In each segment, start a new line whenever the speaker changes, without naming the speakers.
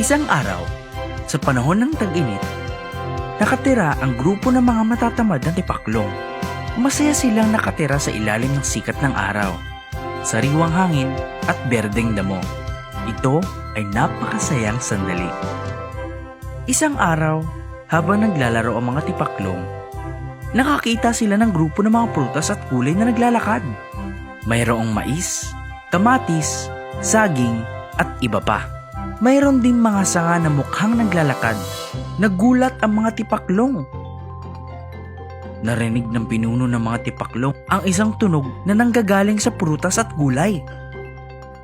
Isang araw, sa panahon ng tag-init, nakatira ang grupo ng mga matatamad na tipaklong. Masaya silang nakatira sa ilalim ng sikat ng araw, sariwang hangin at berdeng damo. Ito ay napakasayang sandali. Isang araw, habang naglalaro ang mga tipaklong, nakakita sila ng grupo ng mga prutas at kulay na naglalakad. Mayroong mais, kamatis, saging at iba pa. Mayroon din mga sanga na mukhang naglalakad. Nagulat ang mga tipaklong. Narinig ng pinuno ng mga tipaklong ang isang tunog na nanggagaling sa prutas at gulay.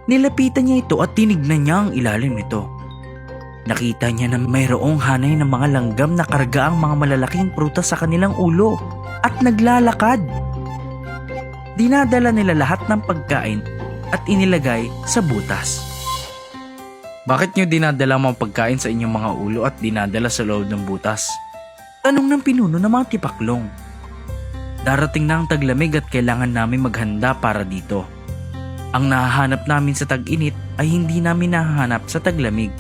Nilapitan niya ito at tinignan niya ang ilalim nito. Nakita niya na mayroong hanay ng mga langgam na karga ang mga malalaking prutas sa kanilang ulo at naglalakad. Dinadala nila lahat ng pagkain at inilagay sa butas. Bakit niyo dinadala mga pagkain sa inyong mga ulo at dinadala sa loob ng butas? Tanong ng pinuno ng mga tipaklong. Darating na ang taglamig at kailangan namin maghanda para dito. Ang nahahanap namin sa tag-init ay hindi namin nahahanap sa taglamig.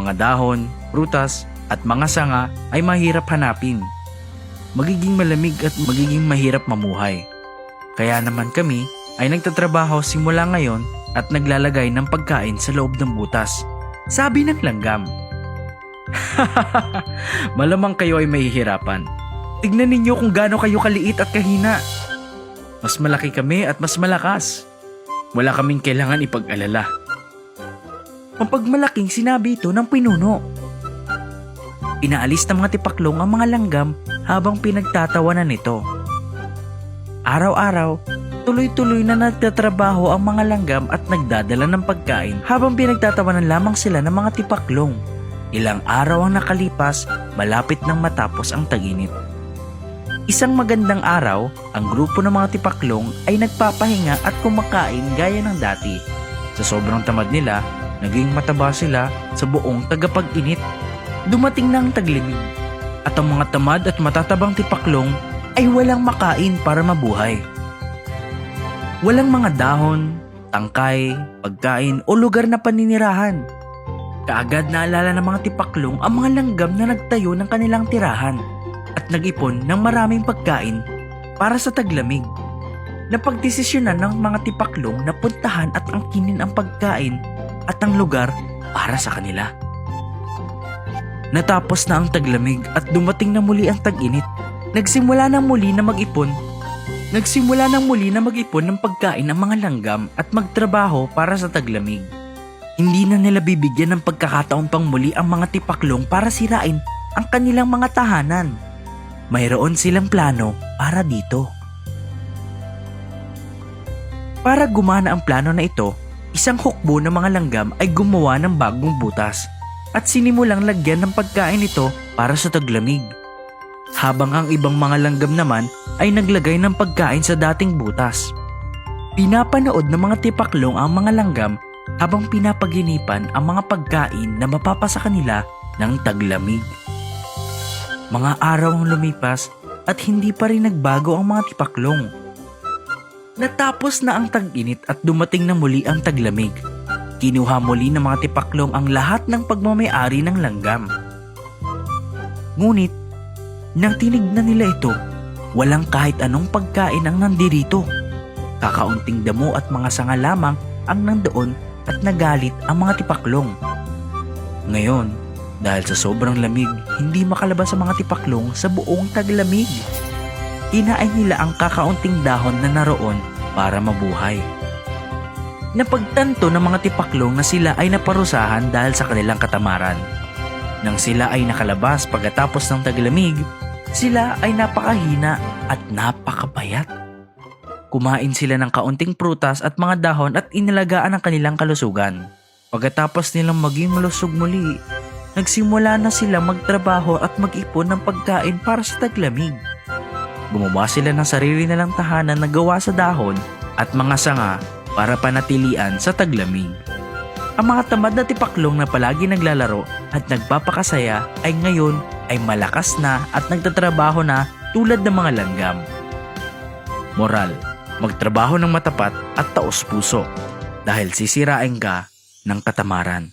Mga dahon, prutas at mga sanga ay mahirap hanapin. Magiging malamig at magiging mahirap mamuhay. Kaya naman kami ay nagtatrabaho simula ngayon at naglalagay ng pagkain sa loob ng butas. Sabi ng langgam. Malamang kayo ay mahihirapan. Tignan ninyo kung gaano kayo kaliit at kahina. Mas malaki kami at mas malakas. Wala kaming kailangan ipag-alala. Ang pagmalaking sinabi ito ng pinuno. Inaalis ng mga tipaklong ang mga langgam habang pinagtatawanan nito. Araw-araw, tuloy-tuloy na nagtatrabaho ang mga langgam at nagdadala ng pagkain habang pinagtatawanan lamang sila ng mga tipaklong. Ilang araw ang nakalipas, malapit nang matapos ang taginit. Isang magandang araw, ang grupo ng mga tipaklong ay nagpapahinga at kumakain gaya ng dati. Sa sobrang tamad nila, naging mataba sila sa buong tagapag-init. Dumating na ang taglimig at ang mga tamad at matatabang tipaklong ay walang makain para mabuhay. Walang mga dahon, tangkay, pagkain o lugar na paninirahan. Kaagad naalala ng mga tipaklong ang mga langgam na nagtayo ng kanilang tirahan at nag-ipon ng maraming pagkain para sa taglamig. Napagdesisyonan ng mga tipaklong na puntahan at angkinin ang pagkain at ang lugar para sa kanila. Natapos na ang taglamig at dumating na muli ang tag-init. Nagsimula na muli na mag-ipon. Nagsimula na muli na mag-ipon ng pagkain ng mga langgam at magtrabaho para sa taglamig. Hindi na nila bibigyan ng pagkakataon pang muli ang mga tipaklong para sirain ang kanilang mga tahanan. Mayroon silang plano para dito. Para gumana ang plano na ito, isang hukbo ng mga langgam ay gumawa ng bagong butas at sinimulang lagyan ng pagkain ito para sa taglamig. Habang ang ibang mga langgam naman ay naglagay ng pagkain sa dating butas. Pinapanood ng mga tipaklong ang mga langgam habang pinapaginipan ang mga pagkain na mapapasa kanila ng taglamig. Mga araw ang lumipas at hindi pa rin nagbago ang mga tipaklong. Natapos na ang tag-init at dumating na muli ang taglamig. Kinuha muli ng mga tipaklong ang lahat ng pagmamayari ng langgam. Ngunit, nang tinignan nila ito, walang kahit anong pagkain ang nandirito. Kakaunting damo at mga sanga lamang ang nandoon at nagalit ang mga tipaklong. Ngayon, dahil sa sobrang lamig, hindi makalabas ang mga tipaklong sa buong taglamig. Kinain nila ang kakaunting dahon na naroon para mabuhay. Napagtanto ng mga tipaklong na sila ay naparusahan dahil sa kanilang katamaran. Nang sila ay nakalabas pagkatapos ng taglamig, sila ay napakahina at napakapayat. Kumain sila ng kaunting prutas at mga dahon at inalagaan ang kanilang kalusugan. Pagkatapos nilang maging malusog muli, nagsimula na sila magtrabaho at mag-ipon ng pagkain para sa taglamig. Gumawa sila ng sarili nilang tahanan na gawa sa dahon at mga sanga para panatilian sa taglamig. Ang mga tamad na tipaklong na palagi naglalaro at nagpapakasaya ay ngayon ay malakas na at nagtatrabaho na tulad ng mga langgam. Moral, magtrabaho ng matapat at taos puso dahil sisirain ka ng katamaran.